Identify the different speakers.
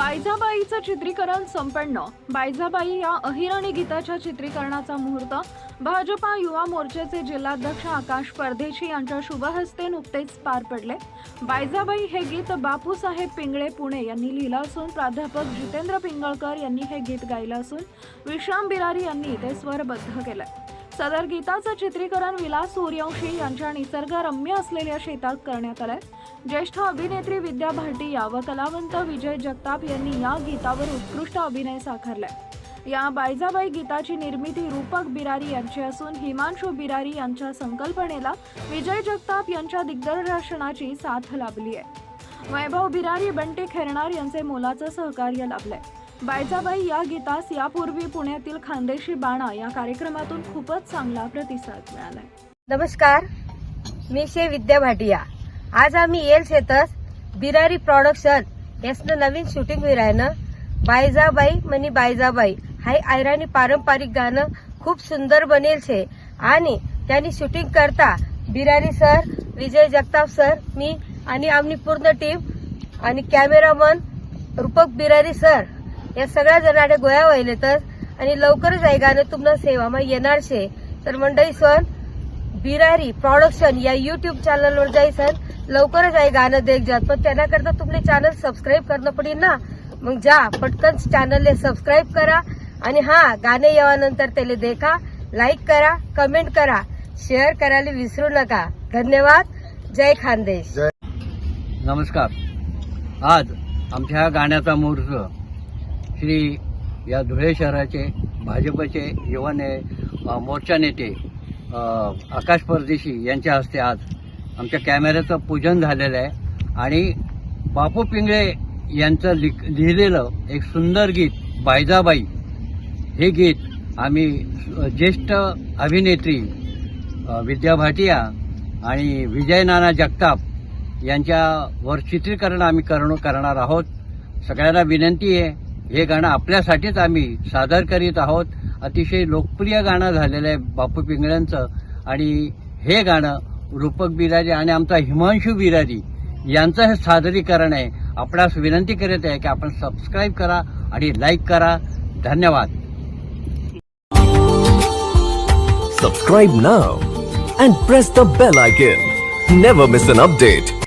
Speaker 1: बायजाबाईचं चित्रीकरण संपन्न. बायजाबाई या अहिराणी गीताच्या चित्रीकरणाचा मुहूर्त. भाजपा युवा मोर्चाचे जिल्हाध्यक्ष आकाश परदेशी यांच्या शुभहस्ते नुकतेच पार पडले. बायजाबाई हे गीत बापूसाहेब पिंगळे पुणे यांनी लिहिलं असून प्राध्यापक जितेंद्र पिंगळकर यांनी हे गीत गायलं असून विश्राम बिरारी यांनी ते स्वरबद्ध केलं सदर गीताचं चित्रीकरण विलास सूर्यवंशी यांच्या निसर्गरम्य असलेल्या शेतात करण्यात आलंय. ज्येष्ठ अभिनेत्री विद्या भाटिया व कलावंत विजय जगताप यांनी या गीतावर उत्कृष्ट अभिनय साकारलाय. या बायजाबाई गीताची निर्मिती रूपक बिरारी यांची असून हिमांशू बिरारी यांच्या संकल्पनेला विजय जगताप यांच्या दिग्दर्शनाची साथ लाभली आहे वैभव बिरारी बंटी खेरणार यांचे मोलाचं सहकार्य लाभलंय. बायजाबाई या गीतास यापूर्वी पुण्यातील खानदेशी बाणा या कार्यक्रमातून खूपच चांगला प्रतिसाद मिळालाय.
Speaker 2: नमस्कार मी शे विद्या भाटिया. आज आम्ही येल शेतस बिरारी प्रॉडक्शन यासनं नवीन शूटिंग विरायनं बायजाबाई मनी बायजाबाई हाय आयराणी पारंपरिक गाणं खूप सुंदर बनेल छे आणि त्यांनी शूटिंग करता बिरारी सर विजय जगताप सर मी आणि आमनी पूर्ण टीम आणि कॅमेरामन रूपक बिरारी सर. या सगळ्या जणांना गोळ्या वयलेतच आणि लवकरच आहे गाणं तुम्हाला सेवामा येणार शे. तर मंडळी सण बिरारी प्रोडक्शन या युट्यूब चॅनलवर जायसन लवकरच आहे गाणं देख जात. पण त्याकरता तुमले चॅनल सबस्क्राईब करणं पडेल ना. मग जा पटकन चॅनलले सबस्क्राईब करा. आणि हा गाणे येवानंतर त्याला देखा. लाईक करा कमेंट करा. शेअर करायला विसरू नका. धन्यवाद. जय खानदेश.
Speaker 3: नमस्कार. आज आमच्या गाण्याचा मुहूर्त श्री या धुळे शहराचे भाजपचे युवा ने मोर्चा नेते आकाश परदेशी यांच्या हस्ते आज आमच्या कॅमेऱ्याचं पूजन झालेलं आहे. आणि बापू पिंगळे यांचं लिख लिहिलेलं एक सुंदर गीत बायजाबाई हे गीत आम्ही ज्येष्ठ अभिनेत्री विद्या भाटिया आणि विजय नाना जगताप यांच्यावर चित्रीकरण आम्ही करण करणार आहोत. सगळ्यांना विनंती आहे. हे गाणं आपल्यासाठीच आम्ही सादर करीत आहोत. अतिशय लोकप्रिय गाणं झालेलं आहे बापू पिंगळ्यांचं. आणि हे गाणं रूपक बिरारी आणि आमचा हिमांशू बिरारी यांचं हे सादरीकरण आहे. आपणास विनंती करत आहे की आपण सबस्क्राईब करा आणि लाईक करा. धन्यवाद.
Speaker 4: Subscribe now and press the bell icon never miss an update